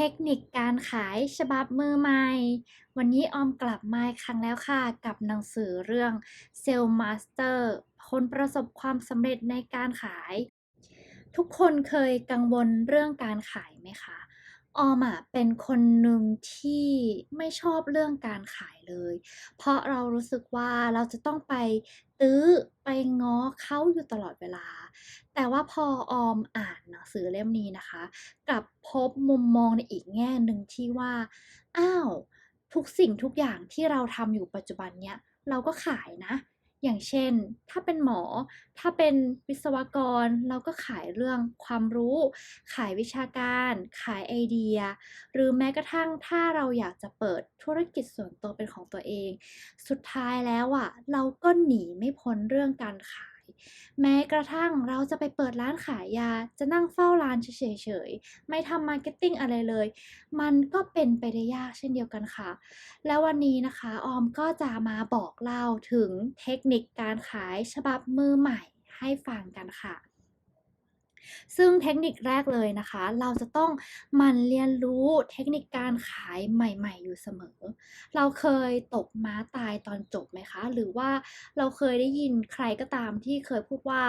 เทคนิคการขายฉบับมือใหม่ วันนี้ออมกลับมาอีกครั้งแล้วค่ะ กับหนังสือเรื่อง Sales Master คนประสบความสำเร็จในการขาย ทุกคนเคยกังวลเรื่องการขายไหมคะออมอะเป็นคนหนึ่งที่ไม่ชอบเรื่องการขายเลย เพราะเรารู้สึกว่าเราจะต้องไป ตื้อไปง้อเขาอยู่ตลอดเวลา แต่ว่าพอออมอ่านหนังสือเล่มนี้นะคะ กลับพบมุมมองในอีกแง่หนึ่งที่ว่า อ้าว ทุกสิ่งทุกอย่างที่เราทำอยู่ปัจจุบันเนี้ยเราก็ขายนะ อย่างเช่น ถ้าเป็นหมอ ถ้าเป็นวิศวกร เราก็ขายเรื่องความรู้ ขายวิชาการ ขายไอเดีย หรือแม้กระทั่งถ้าเราอยากจะเปิดธุรกิจส่วนตัวเป็นของตัวเอง สุดท้ายแล้วอะเราก็หนีไม่พ้นเรื่องการขาย แม้กระทั่งเราจะไปเปิดร้านขายยา จะนั่งเฝ้าร้านเฉยๆ ไม่ทำมาร์เก็ตติ้งอะไรเลย มันก็เป็นไปได้ยากเช่นเดียวกันค่ะ แล้ววันนี้นะคะออมก็จะมาบอกเล่าถึงเทคนิคการขายฉบับมือใหม่ให้ฟังกันค่ะ ซึ่งเทคนิคแรกเลยนะคะ เราจะต้องมันเรียนรู้เทคนิคการขายใหม่ ๆ อยู่เสมอ เราเคยตกม้าตายตอนจบไหมคะ หรือว่าเราเคยได้ยินใครก็ตามที่เคยพูดว่า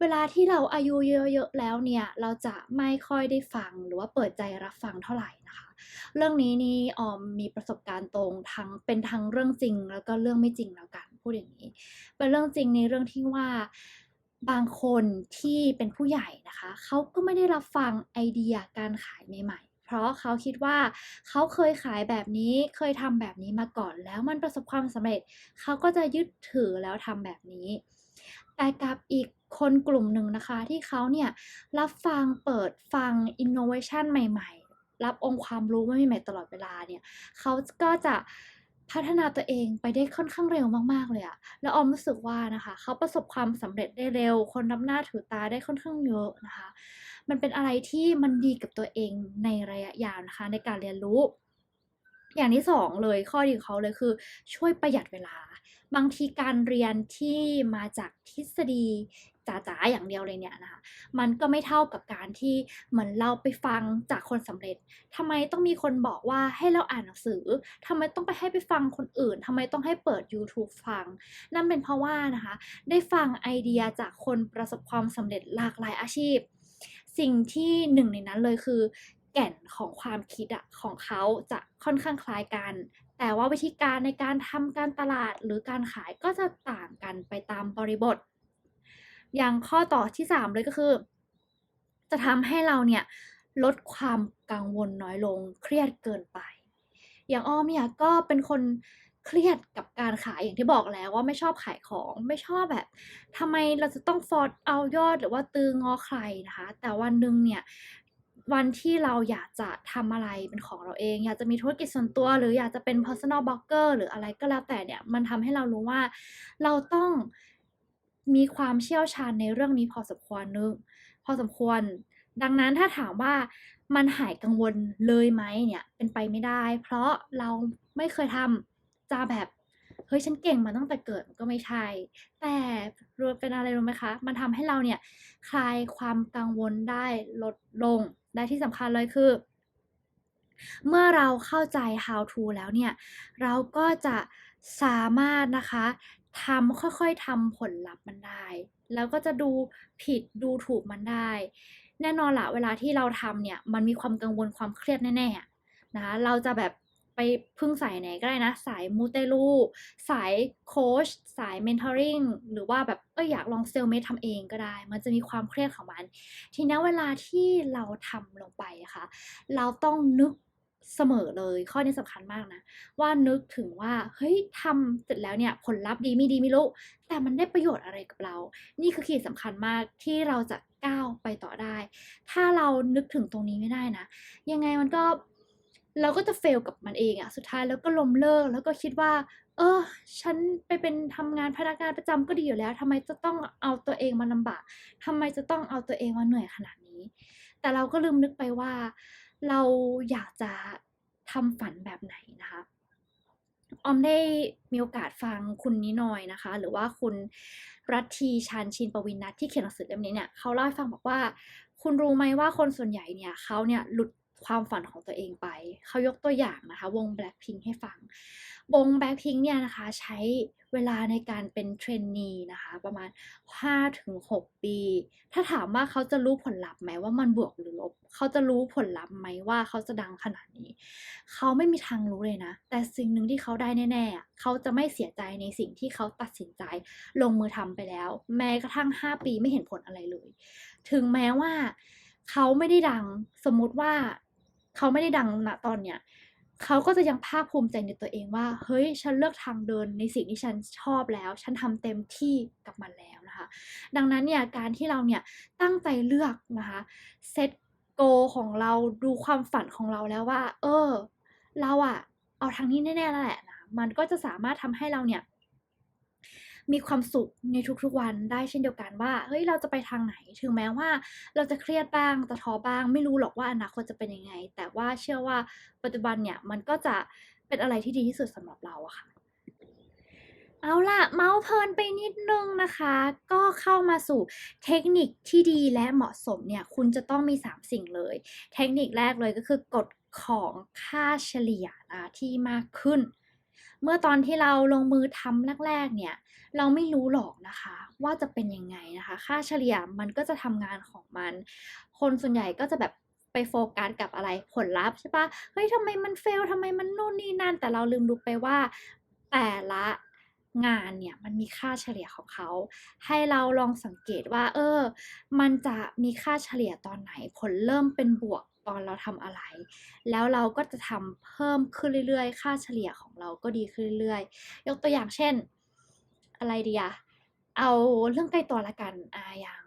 เวลาที่เราอายุเยอะๆแล้วเนี่ยเราจะไม่ค่อยได้ฟังหรือว่าเปิดใจรับฟังเท่าไหร่นะคะเรื่องนี้นี่ออมมีประสบการณ์ตรงทั้งเป็นทั้งเรื่องจริงแล้วก็เรื่องไม่จริงแล้วกันพูดอย่างนี้ เป็นเรื่องจริงในเรื่องที่ว่า บางคนที่เป็นผู้ใหญ่นะคะเขาก็ไม่ได้รับฟังไอเดียการขายใหม่ๆ เพราะเขาคิดว่าเขาเคยขายแบบนี้เคยทำแบบนี้มาก่อน แล้วมันประสบความสำเร็จเขาก็จะยึดถือแล้วทำแบบนี้ แต่กับอีกคนกลุ่มหนึ่งนะคะที่เขาเนี่ยรับฟังเปิดฟังอินโนเวชันใหม่ๆ รับองค์ความรู้ใหม่ๆตลอดเวลาเนี่ยเขาก็จะ พัฒนาตัวเองไปได้ค่อนข้างเร็วมากๆเลยอะแล้วออมรู้สึกว่านะคะเขาประสบความสำเร็จได้เร็ว คนนับหน้าถือตาได้ค่อนข้างเยอะนะคะ มันเป็นอะไรที่มันดีกับตัวเองในระยะยาวนะคะในการเรียนรู้ อย่างที่2เลยข้อดีของเขาเลยคือ ช่วยประหยัดเวลา บางทีการเรียนที่มาจากทฤษฎี จ๋าๆอย่างเดียวเลยเนี่ยนะคะมันก็ไม่เท่ากับการที่เหมือนเราไปฟังจากคนสำเร็จทำไมต้องมีคนบอกว่าให้เราอ่านหนังสือทำไมต้องไปให้ไปฟังคนอื่นทำไมต้องให้เปิดยูทูบฟัง นั่นเป็นเพราะว่านะคะได้ฟังไอเดียจากคนประสบความสำเร็จหลากหลายอาชีพ สิ่งที่หนึ่งในนั้นเลยคือ แก่นของความคิดอะของเขาจะค่อนข้างคล้ายกันแต่ว่าวิธีการในการทำการตลาดหรือการขายก็จะต่างกันไปตามบริบท อย่างข้อต่อที่ 3 เลยก็คือ จะทำให้เราเนี่ยลดความกังวลน้อยลงเครียดเกินไป อย่างอ้อมเนี่ยก็เป็นคนเครียดกับการขายอย่างที่บอกแล้วว่าไม่ชอบขายของไม่ชอบแบบทำไมเราจะต้อง force เอายอดหรือว่าตื้องอใครนะคะ แต่วันหนึ่งเนี่ยวันที่เราอยากจะทำอะไรเป็นของเราเอง อยากจะมีธุรกิจส่วนตัว หรืออยากจะเป็น Personal Blogger หรืออะไรก็แล้วแต่เนี่ยมันทำให้เรารู้ว่าเราต้อง มีความเชี่ยวชาญในเรื่องนี้พอสมควรนึงพอสมควร ดังนั้นถ้าถามว่ามันหายกังวลเลยไหมเนี่ยเป็นไปไม่ได้ เพราะเราไม่เคยทำจะแบบเฮ้ยฉันเก่งมาตั้งแต่เกิดก็ไม่ใช่ แต่รวมเป็นอะไรรู้ไหมคะ มันทำให้เราเนี่ยคลายความกังวลได้ลดลง และที่สำคัญเลยคือ เมื่อเราเข้าใจ How to แล้วเนี่ย เราก็จะสามารถนะคะ ทำค่อยๆทำผลลัพธ์มันได้ แล้วก็จะดูผิดดูถูกมันได้ แน่นอนละเวลาที่เราทำเนี่ย มันมีความกังวลความเครียดแน่ๆนะคะเราจะแบบไปพึ่งสายไหนก็ได้นะ สายมูเตลูสายโคชสาย mentoring หรือว่าแบบเฮ้ยอยากลอง self-made ทำเองก็ได้ มันจะมีความเครียดของมัน ทีนี้เวลาที่เราทำลงไปอะค่ะเราต้องนึก เสมอเลย ข้อนี้สำคัญมากนะ ว่านึกถึงว่าเฮ้ยทำเสร็จแล้วเนี่ยผลลัพธ์ดีไม่ดีไม่รู้ แต่มันได้ประโยชน์อะไรกับเรา นี่คือขีดสำคัญมากที่เราจะก้าวไปต่อได้ ถ้าเรานึกถึงตรงนี้ไม่ได้นะ ยังไงมันก็เราก็จะ fail กับมันเองอะสุดท้ายแล้วก็ล้มเลิกแล้วก็คิดว่า เออ ฉันไปเป็นทำงานพนักงานประจำก็ดีอยู่แล้วทำไมจะต้องเอาตัวเองมาลำบากทำไมจะต้องเอาตัวเองมาเหนื่อยขนาดนี้ แต่เราก็ลืมนึกไปว่า เราอยากจะทำฝันแบบไหนนะคะ ออมได้มีโอกาสฟังคุณนินอยนะคะ หรือว่าคุณรัตทีชานชินปวินนัทที่เขียนหนังสือเล่มนี้เนี่ยเขาเล่าให้ฟังบอกว่า คุณรู้ไหมว่าคนส่วนใหญ่เนี่ยเขาเนี่ยหลุด ความฝันของตัวเองไป เขายกตัวอย่างนะคะ วง Blackpink ให้ฟัง วง Blackpink เนี่ยนะคะใช้เวลาในการเป็นเทรนนีนะคะ ประมาณ 5-6 ปี ถ้าถามว่าเขาจะรู้ผลลัพธ์ไหมว่ามันบวกหรือลบ เขาจะรู้ผลลัพธ์ไหมว่าเขาจะดังขนาดนี้ เขาไม่มีทางรู้เลยนะ แต่สิ่งหนึ่งที่เขาได้แน่ๆ เขาจะไม่เสียใจในสิ่งที่เขาตัดสินใจลงมือทำไปแล้ว แม้กระทั่ง 5 ปีไม่เห็นผลอะไรเลย ถึงแม้ว่าเขาไม่ได้ดังสมมติว่า เขาไม่ได้ดังณตอนเนี้ยเขาก็จะยังภาคภูมิใจในตัวเองว่า เฮ้ย ฉันเลือกทางเดินในสิ่งที่ฉันชอบแล้ว ฉันทำเต็มที่กับมันแล้วนะคะ ดังนั้นเนี่ยการที่เราเนี่ยตั้งใจเลือกนะคะเซต goal ของเราดูความฝันของเราแล้วว่า เออ เราอะเอาทางนี้แน่ๆแล้วแหละนะมันก็จะสามารถทำให้เราเนี่ย มีความสุขในทุกๆวันได้เช่นเดียวกันว่าเฮ้ยเราจะไปทางไหน ถึงแม้ว่าเราจะเครียดบ้างจะท้อบ้าง ไม่รู้หรอกว่าอนาคตจะเป็นยังไง แต่ว่าเชื่อว่าปัจจุบันเนี่ยมันก็จะเป็นอะไรที่ดีที่สุดสำหรับเราอะค่ะเอาล่ะเมาท์เพลินไปนิดนึงนะคะ ก็เข้ามาสู่เทคนิคที่ดีและเหมาะสมเนี่ย คุณจะต้องมี 3 สิ่งเลย เทคนิคแรกเลยก็คือกฎของค่าเฉลี่ยนะที่มากขึ้น เมื่อตอนที่เราลงมือทำแรกๆเนี่ย เราไม่รู้หรอกนะคะ ว่าจะเป็นยังไงนะคะ ค่าเฉลี่ยมันก็จะทำงานของมัน คนส่วนใหญ่ก็จะแบบไปโฟกัสกับอะไรผลลัพธ์ใช่ปล่าเฮ้ยทำไมมัน fail ทำไมมันนู่นนี่นั่น แต่เราลืมดูไปว่าแต่ละงานเนี่ยมันมีค่าเฉลี่ยของเขา ให้เราลองสังเกตว่า เออ มันจะมีค่าเฉลี่ยตอนไหน ผลเริ่มเป็นบวกตอนเราทำอะไร แล้วเราก็จะทำเพิ่มขึ้นเรื่อยๆ ค่าเฉลี่ยของเราก็ดีขึ้นเรื่อยๆ ยกตัวอย่างเช่น อะไรดีอะเอาเรื่องใกล้ตัวล้วกันอ่าอย่าง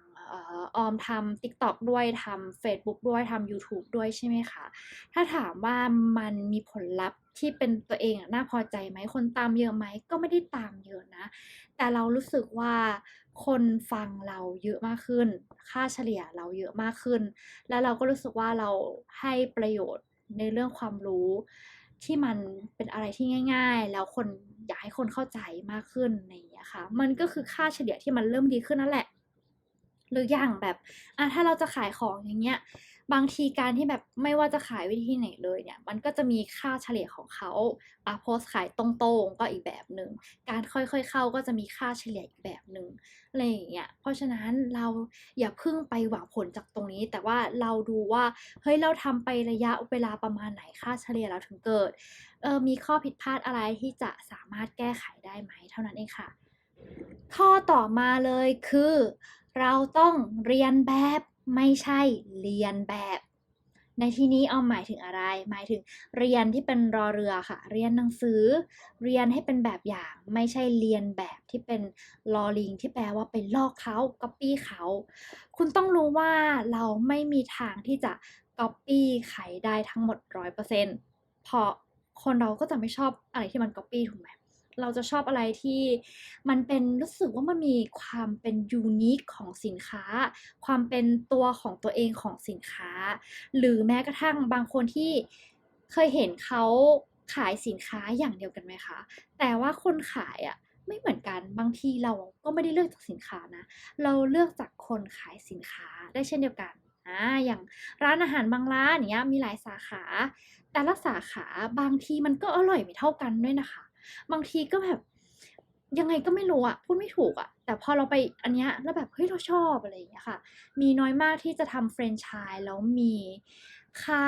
ออมทำ TikTok ด้วยทำเฟซบุ๊กด้วยทำยูทูบด้วยใช่ไหมคะ ถ้าถามว่ามันมีผลลัพธ์ที่เป็นตัวเองน่าพอใจไหม คนตามเยอะไหม ก็ไม่ได้ตามเยอะนะ แต่เรารู้สึกว่าคนฟังเราเยอะมากขึ้น ค่าเฉลี่ยเราเยอะมากขึ้น แล้วเราก็รู้สึกว่าเราให้ประโยชน์ในเรื่องความรู้ ที่มันเป็นอะไรที่ง่าย ๆ แล้วคนอยากให้คนเข้าใจมากขึ้นในอย่างค่ะ มันก็คือค่าเฉลี่ยที่มันเริ่มดีขึ้นนั่นแหละ หรืออย่างแบบอะถ้าเราจะขายของอย่างเงี้ย บางทีการที่แบบไม่ว่าจะขายวิธีไหนเลยเนี่ย มันก็จะมีค่าเฉลี่ยของเขาอ่าโพสขายตรงๆก็อีกแบบหนึ่ง การค่อยๆเข้าก็จะมีค่าเฉลี่ยอีกแบบหนึ่งอะไรอย่างเงี้ย เพราะฉะนั้นเราอย่าเพิ่งไปหวังผลจากตรงนี้ แต่ว่าเราดูว่าเฮ้ยเราทำไประยะเวลาประมาณไหนค่าเฉลี่ยเราถึงเกิดเออมีข้อผิดพลาดอะไรที่จะสามารถแก้ไขได้ไหมเท่านั้นเองค่ะ ข้อต่อมาเลยคือ เราต้องเรียนแบบ ไม่ใช่เลียนแบบ ในที่นี้ออมหมายถึงอะไร หมายถึงเรียนที่เป็นรอเรือค่ะ เรียนหนังสือ เรียนให้เป็นแบบอย่าง ไม่ใช่เลียนแบบที่เป็นลอลิงที่แปลว่าไปลอกเขาก๊อบปี้เขา คุณต้องรู้ว่าเราไม่มีทางที่จะก๊อบปี้ใครได้ทั้งหมด100%เปอร์เซ็นเพราะคนเราก็จะไม่ชอบอะไรที่มันก๊อบปี้ถูกไหม เราจะชอบอะไรที่มันเป็นรู้สึกว่ามันมีความเป็น unique ของสินค้า ความเป็นตัวของตัวเองของสินค้า หรือแม้กระทั่งบางคนที่เคยเห็นเขาขายสินค้าอย่างเดียวกันไหมคะ แต่ว่าคนขายอะไม่เหมือนกันบางทีเราก็ไม่ได้เลือกจากสินค้านะ เราเลือกจากคนขายสินค้าได้เช่นเดียวกันอ่าอย่างร้านอาหารบางร้านเงี้ยมีหลายสาขา แต่ละสาขาบางทีมันก็อร่อยไม่เท่ากันด้วยนะคะ บางทีก็แบบยังไงก็ไม่รู้อะพูดไม่ถูกอะแต่พอเราไปอันเนี้ยแล้วแบบเฮ้ยเราชอบอะไรอย่างเงี้ยค่ะ มีน้อยมากที่จะทำแฟรนไชส์แล้วมีค่า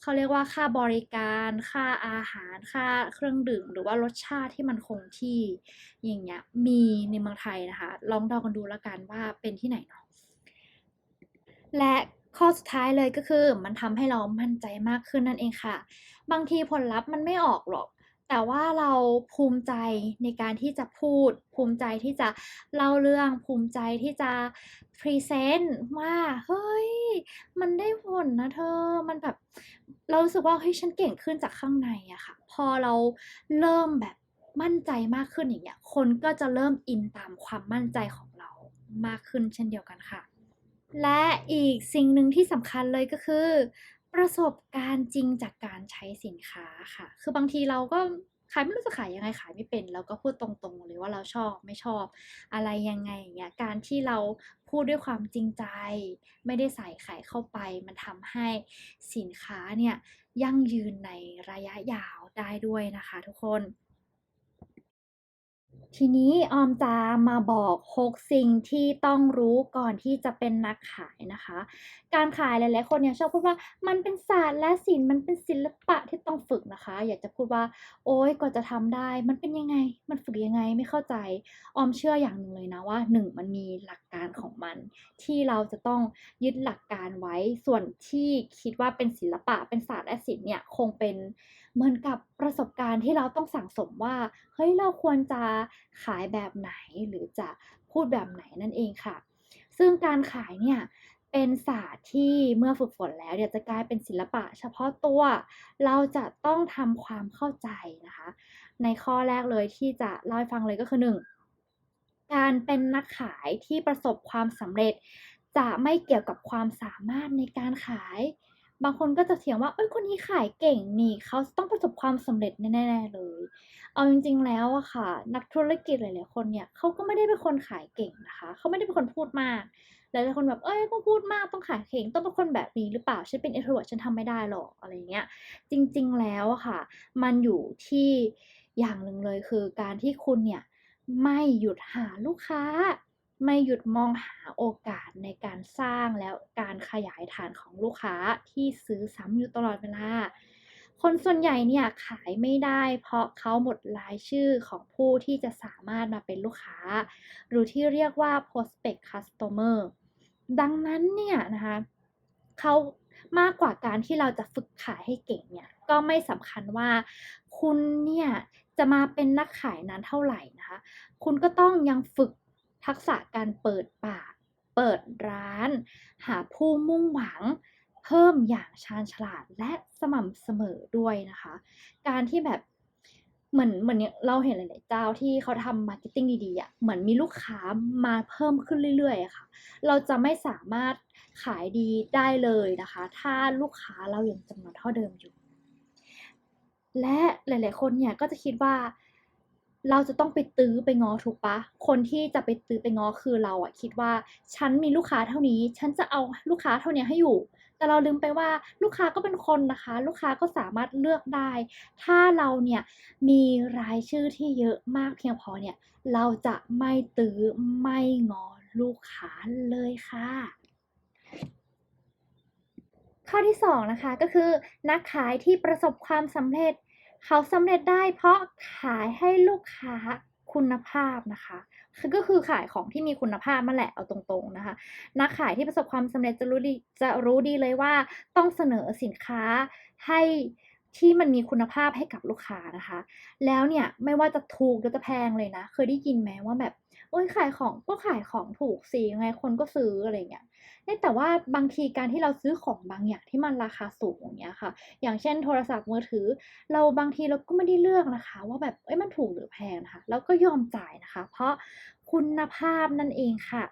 เขาเรียกว่าค่าบริการ ค่าอาหาร ค่าเครื่องดื่ม หรือว่ารสชาติที่มันคงที่อย่างเงี้ย มีในเมืองไทยนะคะ ลองเดากันดูแล้วกันว่าเป็นที่ไหนเนาะ และข้อสุดท้ายเลยก็คือมันทำให้เรามั่นใจมากขึ้นนั่นเองค่ะ บางทีผลลัพธ์มันไม่ออกหรอก แต่ว่าเราภูมิใจในการที่จะพูด ภูมิใจที่จะเล่าเรื่อง ภูมิใจที่จะพรีเซนต์ว่าเฮ้ย มันได้ผลนะเธอ มันแบบ เรารู้สึกว่าเฮ้ยฉันเก่งขึ้นจากข้างในอะค่ะ พอเราเริ่มแบบมั่นใจมากขึ้นอย่างเงี้ย คนก็จะเริ่มอินตามความมั่นใจของเรามากขึ้นเช่นเดียวกันค่ะ และอีกสิ่งหนึ่งที่สำคัญเลยก็คือ ประสบการณ์จริงจากการใช้สินค้าค่ะ คือบางทีเราก็ขายไม่รู้จะขายยังไงขายไม่เป็นเราก็พูดตรงๆเลยว่าเราชอบไม่ชอบ อะไรยังไงอย่างเงี้ยการที่เราพูดด้วยความจริงใจ ไม่ได้ใส่ไข่เข้าไป มันทำให้สินค้าเนี่ยยั่งยืนในระยะยาวได้ด้วยนะคะทุกคน ทีนี้ออมจะมาบอก 6 สิ่งที่ต้องรู้ก่อนที่จะเป็นนักขายนะคะ การขายหลายๆคนเนี่ยชอบพูดว่ามันเป็นศาสตร์และศิลป์มันเป็นศิลปะที่ต้องฝึกนะคะ อยากจะพูดว่า โอ๊ยกว่าจะทำได้ มันเป็นยังไง มันฝึกยังไงไม่เข้าใจออมเชื่ออย่างหนึ่งเลยนะว่า 1 มันมีหลักการของมัน ที่เราจะต้องยึดหลักการไว้ส่วนที่คิดว่าเป็นศิลปะเป็นศาสตร์และศิลป์เนี่ยคงเป็น เหมือนกับประสบการณ์ที่เราต้องสั่งสมว่า เฮ้ย เราควรจะขายแบบไหนหรือจะพูดแบบไหนนั่นเองค่ะ ซึ่งการขายเนี่ยเป็นศาสตร์ที่เมื่อฝึกฝนแล้วเนี่ยวจะกลายเป็นศิลปะ เฉพาะตัว เราจะต้องทำความเข้าใจนะคะ ในข้อแรกเลยที่จะเล่าให้ฟังเลยก็คือ1การเป็นนักขายที่ประสบความสำเร็จ จะไม่เกี่ยวกับความสามารถในการขาย บางคนก็จะเถียงว่าเฮ้ยคนนี้ขายเก่งนี่เขาต้องประสบความสำเร็จแน่ๆเลย เอาจริงๆแล้วอะค่ะ นักธุรกิจหลายๆคนเนี่ยเขาก็ไม่ได้เป็นคนขายเก่งนะคะเขาไม่ได้เป็นคนพูดมากหลายๆคนแบบเฮ้ยต้องพูดมากต้องขายเก่งต้องเป็นคนแบบนี้หรือเปล่าฉันเป็น introvert ฉันทำไม่ได้หรอกอะไรเงี้ย จริงๆแล้วอะค่ะ มันอยู่ที่อย่างหนึ่งเลยคือการที่คุณเนี่ยไม่หยุดหาลูกค้า ไม่หยุดมองหาโอกาสในการสร้างแล้วการขยายฐานของลูกค้าที่ซื้อซ้ำอยู่ตลอดเวลา คนส่วนใหญ่เนี่ยขายไม่ได้ เพราะเขาหมดรายชื่อของผู้ที่จะสามารถมาเป็นลูกค้า หรือที่เรียกว่า prospect customer ดังนั้นเนี่ยนะคะเขามากกว่าการที่เราจะฝึกขายให้เก่งเนี่ยก็ไม่สำคัญว่าคุณเนี่ยจะมาเป็นนักขายนานเท่าไหร่นะคะ คุณก็ต้องยังฝึก ทักษะการเปิดปาก เปิดร้าน หาผู้มุ่งหวัง เพิ่มอย่างชาญฉลาดและสม่ำเสมอด้วยนะคะ การที่แบบเหมือนเหมือนอย่างเราเห็นหลาย ๆ เจ้าที่เขาทำ marketing ดี ๆอะเหมือนมีลูกค้ามาเพิ่มขึ้นเรื่อย ๆ ค่ะ เราจะไม่สามารถขายดีได้เลยนะคะ ถ้าลูกค้าเรายังจำนวนเท่าเดิมอยู่ และหลาย ๆ คนเนี่ยก็จะคิดว่า เราจะต้องไปตื้อไปงอถูกปล่า?คนที่จะไปตื้อไปงอคือเราอะคิดว่า ฉันมีลูกค้าเท่านี้ ฉันจะเอาลูกค้าเท่านี้ให้อยู่ แต่เราลืมไปว่าลูกค้าก็เป็นคนนะคะ ลูกค้าก็สามารถเลือกได้ ถ้าเราเนี่ยมีรายชื่อที่เยอะมากเพียงพอเนี่ย เราจะไม่ตื้อไม่งอลูกค้าเลยค่ะข้อที่2นะคะก็คือนักขายที่ประสบความสำเร็จ เขาสำเร็จได้เพราะขายให้ลูกค้าคุณภาพนะคะก็คือขายของที่มีคุณภาพมาแหละเอาตรงๆนะคะนักขายที่ประสบความสำเร็จจะรู้ดีจะรู้ดีเลยว่าต้องเสนอสินค้าให้ที่มันมีคุณภาพให้กับลูกค้านะคะ แล้วเนี่ยไม่ว่าจะถูกหรือจะแพงเลยนะ เคยได้ยินไหมว่าแบบ อ๊ยขายของก็ขายของถูกสิยังไงคนก็ซื้ออะไรเงี้ยเอ๊ะแต่ว่าบางทีการที่เราซื้อของบางอย่างที่มันราคาสูงอย่างเงี้ยค่ะ อย่างเช่นโทรศัพท์มือถือ เราบางทีเราก็ไม่ได้เลือกนะคะ ว่าแบบเอ๊ะมันถูกหรือแพงนะคะเราก็ยอมจ่ายนะคะ เพราะคุณภาพนั่นเองค่ะ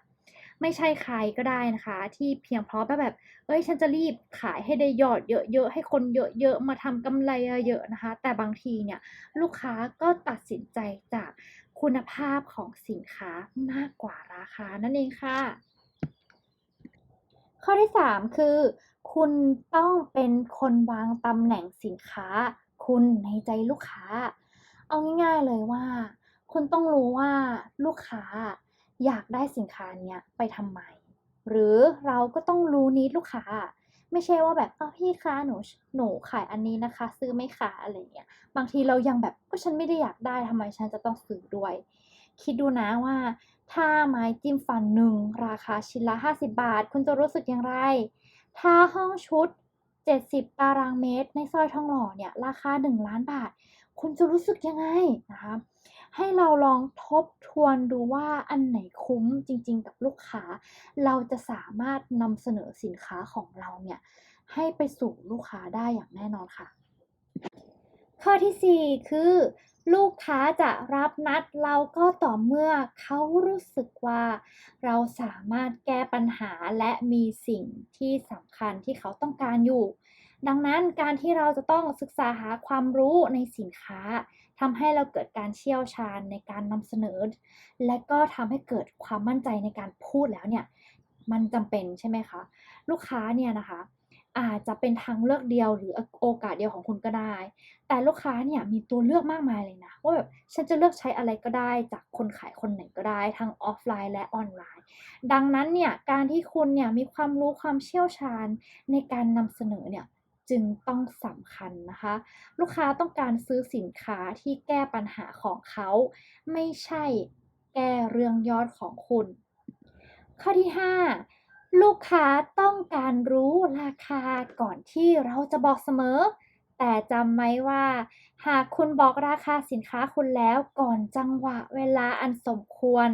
ไม่ใช่ใครก็ได้นะคะ ที่เพียงเพราะว่แบบเฮ้ยฉันจะรีบขายให้ได้ยอดเยอะๆให้คนเยอะๆมาทำกำไรเยอะๆนะคะ แต่บางทีเนี่ยลูกค้าก็ตัดสินใจจาก คุณภาพของสินค้ามากกว่าราคานั่นเองค่ะ ข้อที่ 3 คือ คุณต้องเป็นคนวางตำแหน่งสินค้า คุณในใจลูกค้า เอาง่ายๆเลยว่า คุณต้องรู้ว่าลูกค้าอยากได้สินค้าเนี้ยไปทำไม?หรือเราก็ต้องรู้ need ลูกค้า ไม่ใช่ว่าแบบอ้าวพี่คะหนูหนูขายอันนี้นะคะ ซื้อไหมคะ?อะไรเงี้ยบางทีเรายังแบบก็ฉันไม่ได้อยากได้ทำไมฉันจะต้องซื้อด้วย?คิดดูนะว่า ถ้าไม้จิ้มฟันหนึ่งราคาชิ้นละ 50 บาท คุณจะรู้สึกอย่างไร?ถ้าห้องชุด 70 ตารางเมตร ในซอยทองหล่อเนี่ยราคา1,000,000บาท คุณจะรู้สึกยังไง?นะคะ ให้เราลองทบทวนดูว่าอันไหนคุ้มจริงๆ กับลูกค้า เราจะสามารถนำเสนอสินค้าของเราเนี่ยให้ไปสู่ลูกค้าได้อย่างแน่นอนค่ะ ข้อที่ 4 คือ ลูกค้าจะรับนัดเราก็ต่อเมื่อเขารู้สึกว่า เราสามารถแก้ปัญหาและมีสิ่งที่สำคัญที่เขาต้องการอยู่ ดังนั้นการที่เราจะต้องศึกษาหาความรู้ในสินค้า ทำให้เราเกิดการเชี่ยวชาญในการนำเสนอ และก็ทำให้เกิดความมั่นใจในการพูดแล้วเนี่ยมันจำเป็นใช่ไหมคะ ลูกค้าเนี่ยนะคะ อาจจะเป็นทางเลือกเดียวหรือโอกาสเดียวของคุณก็ได้ แต่ลูกค้าเนี่ยมีตัวเลือกมากมายเลยนะว่าแบบฉันจะเลือกใช้อะไรก็ได้ จากคนขายคนไหนก็ได้ทั้งออฟไลน์และออนไลน์ ดังนั้นเนี่ยการที่คุณเนี่ยมีความรู้ความเชี่ยวชาญในการนำเสนอเนี่ย จึงต้องสำคัญนะคะ ลูกค้าต้องการซื้อสินค้าที่แก้ปัญหาของเขา ไม่ใช่แก้เรื่องยอดของคุณ ข้อที่ 5 ลูกค้าต้องการรู้ราคาก่อนที่เราจะบอกเสมอ แต่จำไว้ว่า หากคุณบอกราคาสินค้าคุณแล้วก่อนจังหวะเวลาอันสมควร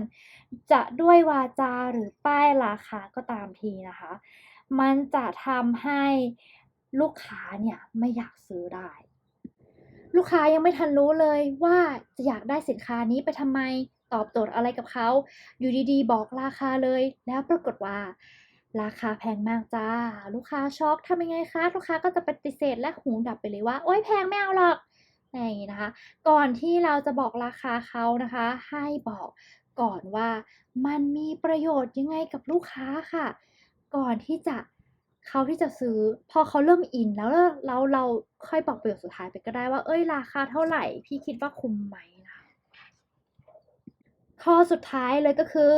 จะด้วยวาจาหรือป้ายราคาก็ตามทีนะคะ มันจะทำให้ ลูกค้าเนี่ยไม่อยากซื้อได้ ลูกค้ายังไม่ทันรู้เลยว่าจะอยากได้สินค้านี้ไปทำไมตอบโจทย์อะไรกับเขา อยู่ดีๆ บอกราคาเลย แล้วปรากฏว่า ราคาแพงมากจ้า ลูกค้าช็อกทำยังไงคะ ลูกค้าก็จะปฏิเสธและหูดับไปเลยว่า โอ๊ยแพงไม่เอาหรอกอย่างนี้นะคะ ก่อนที่เราจะบอกราคาเขานะคะ ให้บอกก่อนว่ามันมีประโยชน์ยังไงกับลูกค้าค่ะ ก่อนที่จะ เขาที่จะซื้อพอเขาเริ่มอินแล้วแล้วเราค่อยบอกประโยคสุดท้ายไปก็ได้ว่า เอ้ยราคาเท่าไหร่พี่คิดว่าคุ้มไหมนะคะข้อสุดท้ายเลยก็คือ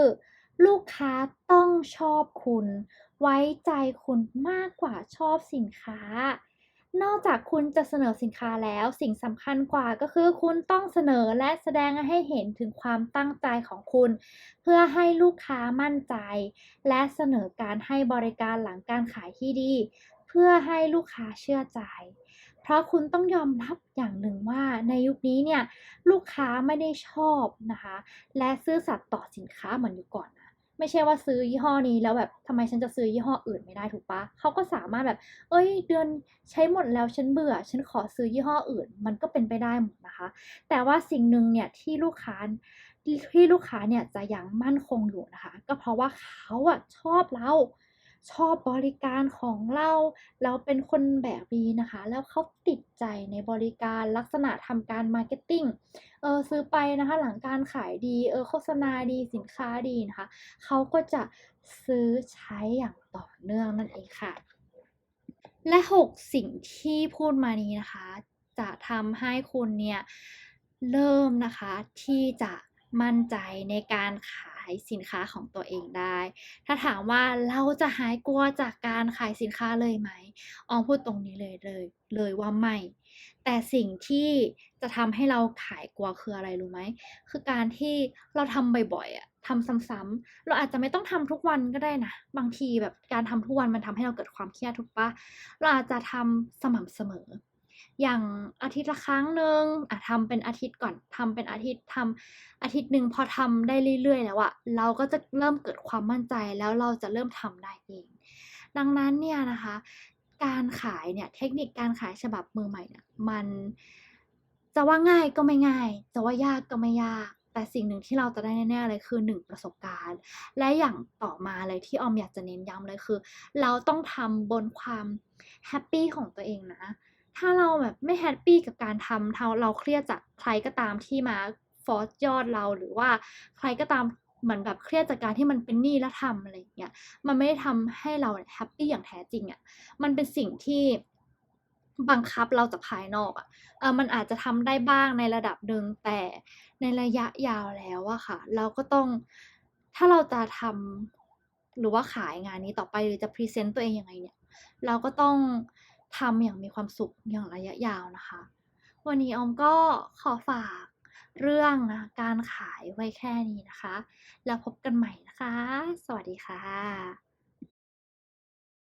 ลูกค้าต้องชอบคุณ ไว้ใจคุณมากกว่าชอบสินค้า นอกจากคุณจะเสนอสินค้าแล้วสิ่งสำคัญกว่าก็คือคุณต้องเสนอและแสดงให้เห็นถึงความตั้งใจของคุณ เพื่อให้ลูกค้ามั่นใจ และเสนอการให้บริการหลังการขายที่ดี เพื่อให้ลูกค้าเชื่อใจ เพราะคุณต้องยอมรับอย่างหนึ่งว่าในยุคนี้เนี่ยลูกค้าไม่ได้ชอบนะคะ และซื่อสัตย์ต่อสินค้าเหมือนอยู่ก่อน ไม่ใช่ว่าซื้อยี่ห้อนี้แล้วแบบทำไมฉันจะซื้อยี่ห้ออื่นไม่ได้ถูกปะเขาก็สามารถแบบ เอ้ย เดือนใช้หมดแล้วฉันเบื่อ ฉันขอซื้อยี่ห้ออื่น มันก็เป็นไปได้หมดนะคะ แต่ว่าสิ่งหนึ่งเนี่ยที่ลูกค้าที่ลูกค้าเนี่ยจะยังมั่นคงอยู่นะคะ ก็เพราะว่าเขาอะชอบเรา ชอบบริการของเราเราเป็นคนแบบนี้นะคะ แล้วเขาติดใจในบริการลักษณะทำการมาร์เก็ตติ้งเออซื้อไปนะคะหลังการขายดีเออโฆษณาดีสินค้าดีนะคะเขาก็จะซื้อใช้อย่างต่อเนื่องนั่นเองค่ะ และ 6 สิ่งที่พูดมานี้นะคะ จะทำให้คุณเนี่ยเริ่มนะคะที่จะมั่นใจในการขายายสินค้าของตัวเองได้ ถ้าถามว่าเราจะหายกลัวจากการขายสินค้าเลยไหมออมพูดตรงนี้เลยเลยเลยว่าไม่ แต่สิ่งที่จะทำให้เราขายกลัวคืออะไรรู้ไหม คือการที่เราทำบ่อยๆอะทำซ้ำๆเราอาจจะไม่ต้องทำทุกวันก็ได้นะ บางทีแบบการทำทุกวันมันทำให้เราเกิดความเครียดถูกปะเราอาจจะทำสม่ำเสมอ อย่างอาทิตย์ละครั้งหนึ่งอะทำเป็นอาทิตย์ก่อนทำเป็นอาทิตย์ทำอาทิตย์หนึ่งพอทำได้เรื่อยๆ แล้วอะเราก็จะเริ่มเกิดความมั่นใจแล้วเราจะเริ่มทำได้เอง ดังนั้นเนี่ยนะคะ การขายเนี่ยเทคนิคการขายฉบับมือใหม่เนี่ยมันจะว่าง่ายก็ไม่ง่าย จะว่ายากก็ไม่ยาก แต่สิ่งหนึ่งที่เราจะได้แน่ๆเลยคือ 1 ประสบการณ์ และอย่างต่อมาเลยที่ออมอยากจะเน้นย้ำเลยคือ เราต้องทำบนความแฮปปี้ของตัวเองนะ ถ้าเราแบบไม่แฮปปี้กับการทำเราเราเครียดจากใครก็ตามที่มาฟอร์สยอดเราหรือว่าใครก็ตามเหมือนแบบเครียดจากการที่มันเป็นหนี้แล้วทำอะไรอย่างเงี้ยมันไม่ได้ทำให้เราแฮปปี้อย่างแท้จริงอะ่ะมันเป็นสิ่งที่บังคับเราจากภายนอกอะ่ะเออมันอาจจะทำได้บ้างในระดับหนึ่งแต่ในระยะยาวแล้วอะค่ะ เราก็ต้องถ้าเราจะทำหรือว่าขายงานนี้ต่อไปหรือจะพรีเซนต์ตัวเองยังไงเนี่ย เราก็ต้อง ทำอย่างมีความสุขอย่างระยะยาวนะคะ วันนี้ออมก็ขอฝากเรื่องนะการขายไว้แค่นี้นะคะ แล้วพบกันใหม่นะคะ สวัสดีค่ะ